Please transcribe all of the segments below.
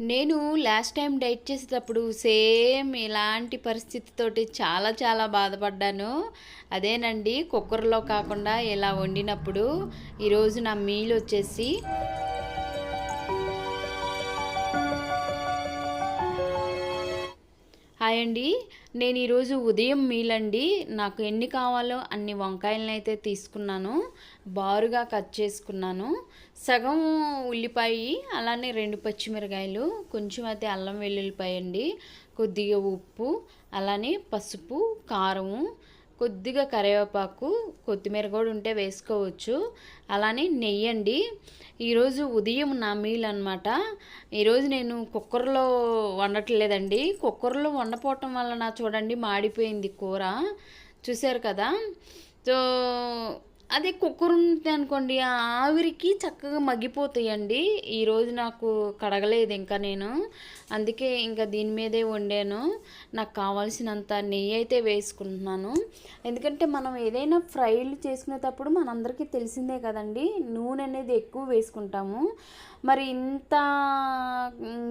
నేను last time diet చేసేటప్పుడు same ఇలాంటి పరిస్థితితోటి చాలా చాలా బాధపడ్డాను. అదేనండి కుక్కర్లో కాకుండా ఇలా వండినప్పుడు ఈరోజు నా మీల్ వచ్చేసి హాయ్ అండి. నేను ఈరోజు ఉదయం మీలండి నాకు ఎన్ని కావాలో అన్ని వంకాయలను అయితే తీసుకున్నాను. బారుగా కట్ చేసుకున్నాను. సగం ఉల్లిపాయ అలానే రెండు పచ్చిమిరకాయలు కొంచెం అయితే అల్లం వెల్లుల్లిపాయ అండి కొద్దిగా ఉప్పు అలానే పసుపు కారము కొద్దిగా కరివేపాకు కొత్తిమీర కూడా ఉంటే వేసుకోవచ్చు. అలానే నెయ్యి అండి. ఈరోజు ఉదయం నా మీల్ అనమాట ఈరోజు నేను కుక్కర్లో వండట్లేదండి. కుక్కర్లో వండపోవటం వలన చూడండి మాడిపోయింది కూర. చూశారు కదా? సో అదే కుక్కర్ ఉంది అనుకోండి ఆ ఆవిరికి చక్కగా మగ్గిపోతాయండి. ఈరోజు నాకు కడగలేదు ఇంకా నేను. అందుకే ఇంకా దీని మీదే వండాను. నాకు కావాల్సినంత నెయ్యి అయితే వేసుకుంటున్నాను. ఎందుకంటే మనం ఏదైనా ఫ్రైలు చేసుకునేటప్పుడు మనందరికీ తెలిసిందే కదండి నూనె అనేది ఎక్కువ వేసుకుంటాము. మరి ఇంత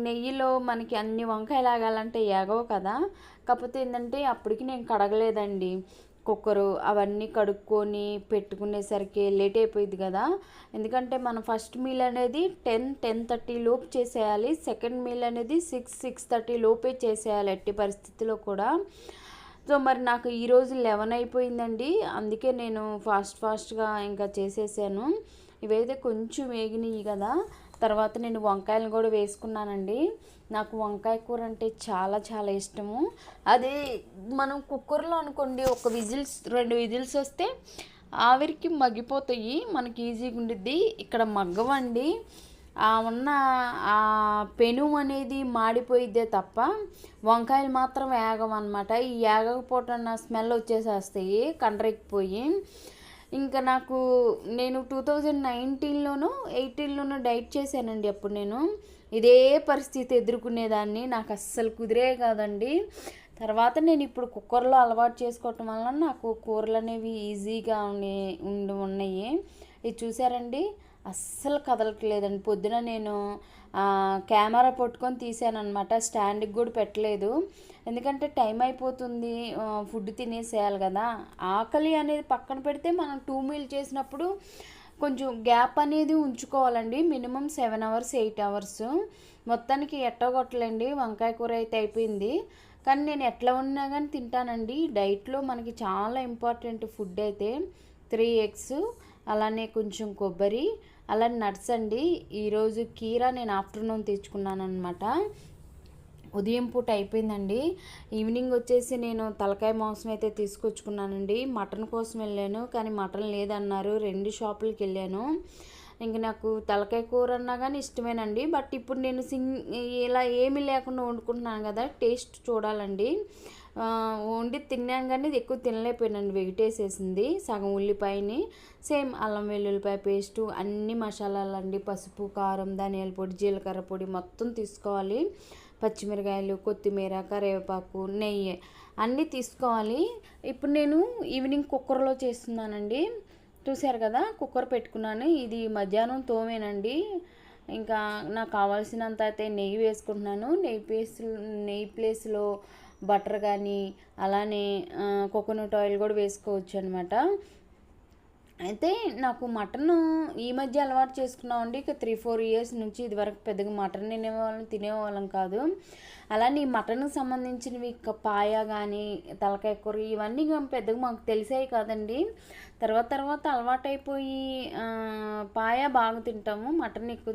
నెయ్యిలో మనకి అన్ని వంకాయలు ఆగాలంటే ఎగవు కదా. కాకపోతే ఏంటంటే అప్పటికి నేను కడగలేదండి. కుక్కరు అవన్నీ కడుక్కొని పెట్టుకునేసరికి లేట్ అయిపోయింది కదా. ఎందుకంటే మనం ఫస్ట్ మీల్ అనేది టెన్ టెన్ థర్టీ లోపు చేసేయాలి. సెకండ్ మీల్ అనేది సిక్స్ సిక్స్ థర్టీ లోపే చేసేయాలి ఎట్టి పరిస్థితిలో కూడా. సో మరి నాకు ఈరోజు లెవెన్ అయిపోయిందండి. అందుకే నేను ఫాస్ట్ ఫాస్ట్గా ఇంకా చేసేసాను. ఇవైతే కొంచెం వేగినాయి కదా. తర్వాత నేను వంకాయలు కూడా వేసుకున్నానండి. నాకు వంకాయ కూర అంటే చాలా చాలా ఇష్టము. అదే మనం కుక్కర్లో అనుకోండి ఒక విజిల్స్ రెండు విజిల్స్ వస్తే ఆవిరికి మగ్గిపోతాయి మనకి ఈజీగా ఉండిద్ది. ఇక్కడ మగ్గవండి. ఆ ఉన్న ఆ పెను అనేది మాడిపోయిద్దే తప్ప వంకాయలు మాత్రం వేగవన్నమాట ఈ వేగకపోవటం స్మెల్ వచ్చేసేస్తాయి కండ్రెక్కిపోయి. ఇంకా నాకు నేను టూ థౌజండ్ నైన్టీన్లోనూ ఎయిటీన్లోనూ డైట్ చేశానండి అప్పుడు నేను. ఇదే పరిస్థితి ఎదుర్కొనేదాన్ని. నాకు అస్సలు కుదిరే కాదండి. తర్వాత నేను ఇప్పుడు కుక్కర్లో అలవాటు చేసుకోవటం వల్ల నాకు కూరలు అనేవి ఈజీగా ఉండి ఉన్నాయి. ఇది చూసారండి? అస్సలు కదలట్లేదండి. పొద్దున నేను కెమెరా పట్టుకొని తీసాను అనమాట స్టాండ్కి కూడా పెట్టలేదు. ఎందుకంటే టైం అయిపోతుంది ఫుడ్ తినేసేయాలి కదా. ఆకలి అనేది పక్కన పెడితే మనం టూ మీల్ చేసినప్పుడు కొంచెం గ్యాప్ అనేది ఉంచుకోవాలండి. Minimum seven hours eight hours మొత్తానికి ఎట్టగొట్టలేండి. వంకాయ కూర అయితే అయిపోయింది. కానీ నేను ఎట్లా ఉన్నా కానీ తింటానండి. డైట్లో మనకి చాలా ఇంపార్టెంట్ ఫుడ్ అయితే త్రీ ఎగ్స్ అలానే కొంచెం కొబ్బరి అలా నట్స్ అండి. ఈరోజు కీరా నేను ఆఫ్టర్నూన్ తెచ్చుకున్నాను అనమాట ఉదయం పూట అయిపోయిందండి. ఈవినింగ్ వచ్చేసి నేను తలకాయ మాంసం అయితే తీసుకొచ్చుకున్నానండి. మటన్ కోసం వెళ్ళాను కానీ మటన్ లేదన్నారు. రెండు షాపులకి వెళ్ళాను. ఇంక నాకు తలకాయ కూర అన్నా కానీ ఇష్టమేనండి. బట్ ఇప్పుడు నేను సింగ్ ఇలా ఏమీ లేకుండా వండుకుంటున్నాను కదా టేస్ట్ చూడాలండి. వండి తిన్నాను కానీ ఇది ఎక్కువ తినలేకపోయానండి. వెగిటేసేసింది సగం ఉల్లిపాయని సేమ్ అల్లం వెల్లుల్లిపాయ పేస్టు అన్ని మసాలాలండి. పసుపు కారం ధనియాల పొడి జీలకర్ర పొడి మొత్తం తీసుకోవాలి. పచ్చిమిరకాయలు కొత్తిమీర కరివేపాకు నెయ్యి అన్నీ తీసుకోవాలి. ఇప్పుడు నేను ఈవినింగ్ కుక్కర్లో చేస్తున్నానండి. చూశారు కదా కుక్కర్ పెట్టుకున్నాను. ఇది మధ్యాహ్నం తోమేనండి. ఇంకా నాకు కావాల్సినంత అయితే నెయ్యి వేసుకుంటున్నాను. నెయ్యి ప్లేస్ నెయ్యి ప్లేస్లో బటర్ కానీ అలానే కోకోనట్ ఆయిల్ కూడా వేసుకోవచ్చు అనమాట అయితే నాకు మటన్ ఈ మధ్య అలవాటు చేసుకున్నామండి. ఇక త్రీ ఫోర్ ఇయర్స్ నుంచి ఇదివరకు పెద్దగా మటన్ తినేవాళ్ళం తినేవాళ్ళం కాదు. అలానే ఈ మటన్కి సంబంధించినవి పాయ కానీ తలకాయ కూర ఇవన్నీ పెద్దగా మాకు తెలిసాయి కాదండి. తర్వాత తర్వాత అలవాటైపోయి పాయ బాగా తింటాము. మటన్ ఎక్కువ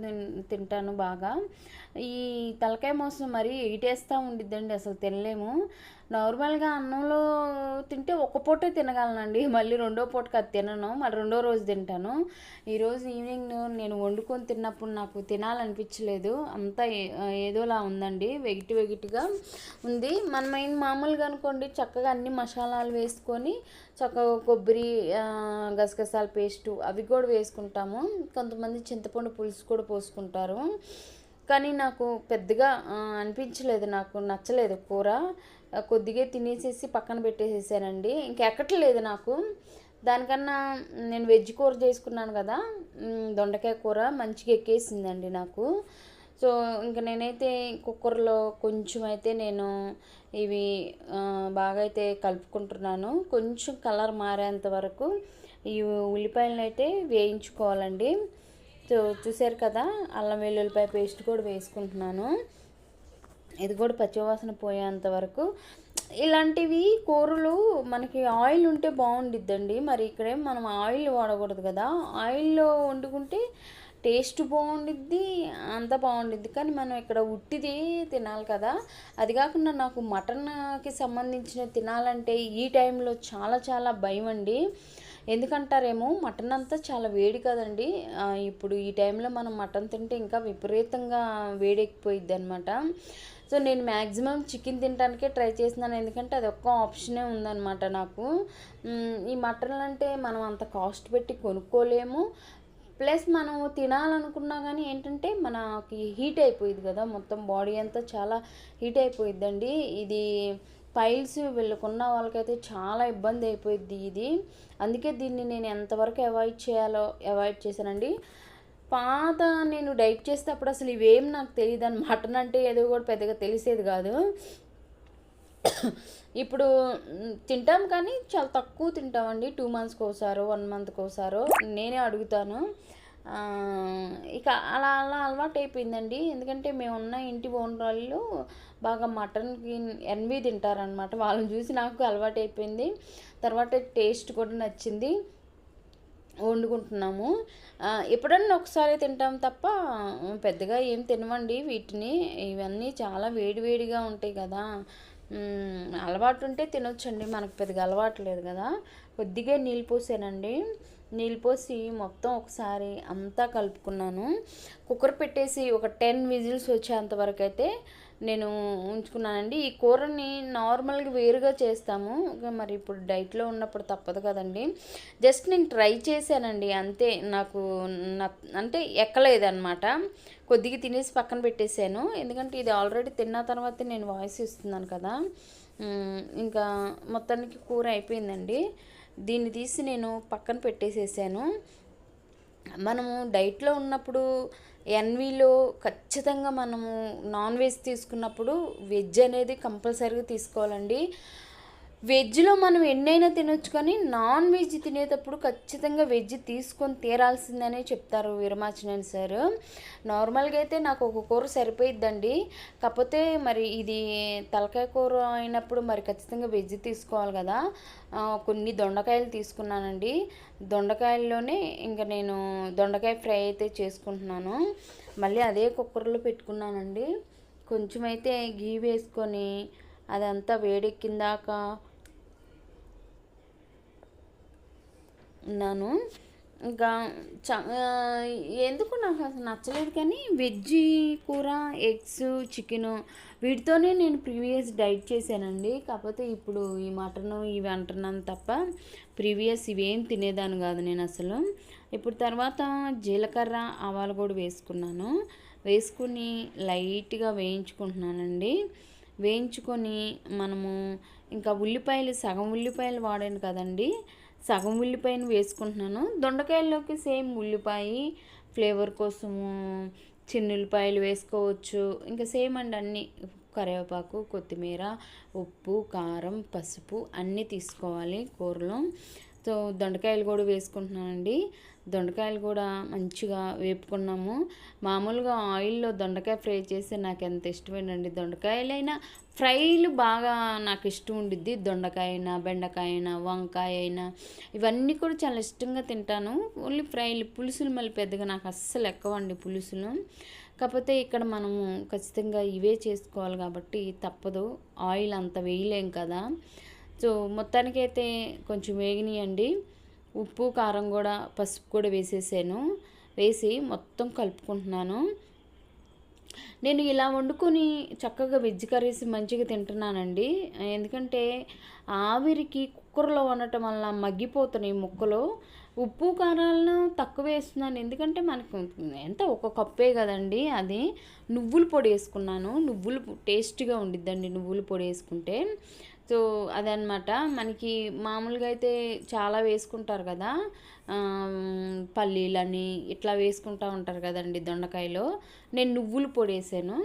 తింటాను బాగా. ఈ తలకాయ మోసం మరి ఈటేస్తూ ఉండిద్దండి అసలు తినలేము. నార్మల్గా అన్నంలో తింటే ఒక పూటే తినగలనండి. మళ్ళీ రెండో పూటకి అది తినను. మళ్ళీ రెండో రోజు తింటాను. ఈరోజు ఈవినింగ్ నేను వండుకొని తిన్నప్పుడు నాకు తినాలనిపించలేదు. అంతా ఏదోలా ఉందండి. వెగిటి వెగిటిగా ఉంది. మనమైంది మామూలుగా అనుకోండి చక్కగా అన్ని మసాలాలు వేసుకొని చక్కగా కొబ్బరి గసగసాల పేస్టు అవి కూడా వేసుకుంటాము. కొంతమంది చింతపండు పులుసు కూడా పోసుకుంటారు. కానీ నాకు పెద్దగా అనిపించలేదు. నాకు నచ్చలేదు కూర. కొద్దిగా తినేసేసి పక్కన పెట్టేసేసానండి. ఇంకెక్కట్లేదు నాకు. దానికన్నా నేను వెజ్ కూర చేసుకున్నాను కదా. దొండకాయ కూర మంచిగా ఎక్కేసిందండి నాకు. సో ఇంకా నేనైతే కుక్కర్లో కొంచెం అయితే నేను ఇవి బాగా అయితే కలుపుకుంటున్నాను. కొంచెం కలర్ మారేంత వరకు ఈ ఉల్లిపాయలను అయితే వేయించుకోవాలండి. సో చూసారు కదా అల్లం వెల్లుల్లిపాయ పేస్ట్ కూడా వేసుకుంటున్నాను. ఇది కూడా పచ్చివాసన పోయేంత వరకు. ఇలాంటివి కూరలు మనకి ఆయిల్ ఉంటే బాగుండిద్దండి. మరి ఇక్కడే మనం ఆయిల్ వాడకూడదు కదా. ఆయిల్లో వండుకుంటే టేస్ట్ బాగుండిద్ది అంత బాగుండిద్ది. కానీ మనం ఇక్కడ ఉట్టిది తినాలి కదా. అది కాకుండా నాకు మటన్కి సంబంధించిన తినాలంటే ఈ టైంలో చాలా చాలా భయం అండి. ఎందుకంటారేమో మటన్ అంతా చాలా వేడి కదండి. ఇప్పుడు ఈ టైంలో మనం మటన్ తింటే ఇంకా విపరీతంగా వేడెక్కిపోయిద్ది అనమాట సో నేను మ్యాక్సిమం చికెన్ తినడానికే ట్రై చేస్తున్నాను. ఎందుకంటే అది ఒక్క ఆప్షనే ఉందన్నమాట నాకు. ఈ మటన్ అంటే మనం అంత కాస్ట్ పెట్టి కొనుక్కోలేము. ప్లస్ మనం తినాలనుకున్నా కానీ ఏంటంటే మనకి హీట్ అయిపోయింది కదా మొత్తం బాడీ అంతా చాలా హీట్ అయిపోయిద్దండి. ఇది పైల్స్ వీళ్ళకున్న వాళ్ళకైతే చాలా ఇబ్బంది అయిపోయింది ఇది. అందుకే దీన్ని నేను ఎంతవరకు అవాయిడ్ చేయాలో అవాయిడ్ చేశానండి. పాత నేను డైట్ చేస్తే అప్పుడు అసలు ఇవేం నాకు తెలియదు అని మటన్ అంటే ఏదో కూడా పెద్దగా తెలిసేది కాదు. ఇప్పుడు తింటాం కానీ చాలా తక్కువ తింటామండి. టూ మంత్స్కి ఒకసారో వన్ మంత్కి ఒకసారో. నేనే అడుగుతాను. ఇక అలా అలా అలవాటు అయిపోయిందండి. ఎందుకంటే మేము ఉన్న ఇంటి ఓనర్ బాగా మటన్కి ఎన్వి తింటారనమాట వాళ్ళని చూసి నాకు అలవాటు అయిపోయింది. తర్వాత టేస్ట్ కూడా నచ్చింది. వండుకుంటున్నాము. ఎప్పుడన్నా ఒకసారి తింటాం తప్ప పెద్దగా ఏం తినవండి వీటిని. ఇవన్నీ చాలా వేడివేడిగా ఉంటాయి కదా. అలవాటు ఉంటే తినొచ్చండి. మనకు పెద్దగా అలవాటు లేదు కదా. కొద్దిగా నీళ్ళు పోసానండి. నీళ్ళు పోసి మొత్తం ఒకసారి అంతా కలుపుకున్నాను. కుక్కర్ పెట్టేసి ఒక టెన్ విజిల్స్ వచ్చేంత వరకు అయితే నేను ఉంచుకున్నానండి. ఈ కూరని నార్మల్గా వేరుగా చేస్తాము. మరి ఇప్పుడు డైట్లో ఉన్నప్పుడు తప్పదు కదండి. జస్ట్ నేను ట్రై చేశానండి. అంతే నాకు అంటే ఎక్కలేదన్నమాట. కొద్దిగా తినేసి పక్కన పెట్టేశాను. ఎందుకంటే ఇది ఆల్రెడీ తిన్న తర్వాత నేను వాయిస్ ఇస్తున్నాను కదా. ఇంకా మొత్తానికి కూర అయిపోయిందండి. దీన్ని తీసి నేను పక్కన పెట్టేసేసాను. మనము డైట్లో ఉన్నప్పుడు ఎన్వీలో ఖచ్చితంగా మనము నాన్ వెజ్ తీసుకున్నప్పుడు వెజ్ అనేది కంపల్సరీగా తీసుకోవాలండి. వెజ్లో మనం ఎన్నైనా తినొచ్చు కానీ నాన్ వెజ్ తినేటప్పుడు ఖచ్చితంగా వెజ్ తీసుకొని తీరాల్సిందనే చెప్తారు వీరమాచినేని సార్. నార్మల్గా అయితే నాకు ఒక కూర సరిపోయిద్దండి. కాకపోతే మరి ఇది తలకాయ కూర అయినప్పుడు మరి ఖచ్చితంగా వెజ్ తీసుకోవాలి కదా. కొన్ని దొండకాయలు తీసుకున్నానండి. దొండకాయల్లోనే ఇంకా నేను దొండకాయ ఫ్రై అయితే చేసుకుంటున్నాను. మళ్ళీ అదే కుక్కర్లో పెట్టుకున్నానండి. కొంచెం అయితే గీ వేసుకొని అదంతా వేడెక్కిందాక ఉన్నాను. ఇంకా చ ఎందుకు నాకు అసలు నచ్చలేదు కానీ వెజ్ కూర ఎగ్స్ చికెను వీటితోనే నేను ప్రీవియస్ డైట్ చేశానండి. కాకపోతే ఇప్పుడు ఈ మటన్ ఇవి అంటున్నాను తప్ప ప్రీవియస్ ఇవేం తినేదాన్ని కాదు నేను అసలు. ఇప్పుడు తర్వాత జీలకర్ర ఆవాలు కూడా వేసుకున్నాను. వేసుకుని లైట్గా వేయించుకుంటున్నానండి. వేయించుకొని మనము ఇంకా ఉల్లిపాయలు సగం ఉల్లిపాయలు వాడాను కదండి. సగం ఉల్లిపాయను వేసుకుంటున్నాను. దొండకాయల్లోకి సేమ్ ఉల్లిపాయ ఫ్లేవర్ కోసము చిన్న ఉల్లిపాయలు వేసుకోవచ్చు. ఇంకా సేమ్ అండి అన్నీ కరివేపాకు కొత్తిమీర ఉప్పు కారం పసుపు అన్నీ తీసుకోవాలి కూరలో. సో దొండకాయలు కూడా వేసుకుంటున్నానండి. దొండకాయలు కూడా మంచిగా వేపుకున్నాము. మామూలుగా ఆయిల్లో దొండకాయ ఫ్రై చేస్తే నాకు ఎంత ఇష్టమేనండి. దొండకాయలైనా ఫ్రైలు బాగా నాకు ఇష్టం ఉండిద్ది. దొండకాయ అయినా బెండకాయ అయినా వంకాయ అయినా ఇవన్నీ కూడా చాలా ఇష్టంగా తింటాను. ఓన్లీ ఫ్రైలు పులుసులు మళ్ళీ పెద్దగా నాకు అస్సలు ఎక్కువండి పులుసులు. కాకపోతే ఇక్కడ మనము ఖచ్చితంగా ఇవే చేసుకోవాలి కాబట్టి తప్పదు. ఆయిల్ అంత వేయలేం కదా. సో మొత్తానికైతే కొంచెం వేగినాయండి. ఉప్పు కారం కూడా పసుపు కూడా వేసేసాను. వేసి మొత్తం కలుపుకుంటున్నాను. నేను ఇలా వండుకొని చక్కగా వెజ్ కర్రీస్ మంచిగా తింటున్నానండి. ఎందుకంటే ఆవిరికి కుక్కర్లో వండటం వల్ల మగ్గిపోతున్నాయి ముక్కలు. ఉప్పు కారాలను తక్కువ వేస్తున్నాను. ఎందుకంటే మనకు ఎంత ఒక కప్పే కదండి అది. నువ్వుల పొడి వేసుకున్నాను. నువ్వులు టేస్ట్గా ఉండిద్దండి నువ్వుల పొడి వేసుకుంటే. సో అదనమాట మనకి మామూలుగా అయితే చాలా వేసుకుంటారు కదా. పల్లీలని ఇట్లా వేసుకుంటూ ఉంటారు కదండి దొండకాయలో. నేను నువ్వుల పొడి వేసాను.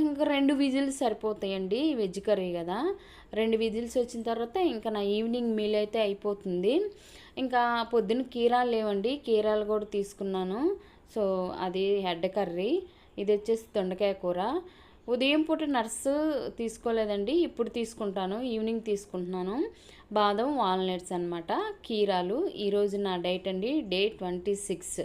ఇంకా రెండు విజిల్స్ సరిపోతాయండి. వెజ్ కర్రీ కదా. రెండు విజిల్స్ వచ్చిన తర్వాత ఇంకా నా ఈవినింగ్ మీల్ అయితే అయిపోతుంది. ఇంకా పొద్దున్న కీరాలు లేవండి కీరాలు కూడా తీసుకున్నాను. సో అది హెడ్ కర్రీ. ఇది వచ్చేసి దొండకాయ కూర. ఉదయం పూట నర్సు తీసుకోలేదండి ఇప్పుడు తీసుకుంటాను ఈవినింగ్ తీసుకుంటున్నాను. బాదం వాల్నట్స్ అనమాట కీరాలు. ఈరోజు నా డైట్ అండి డే ట్వంటీ సిక్స్.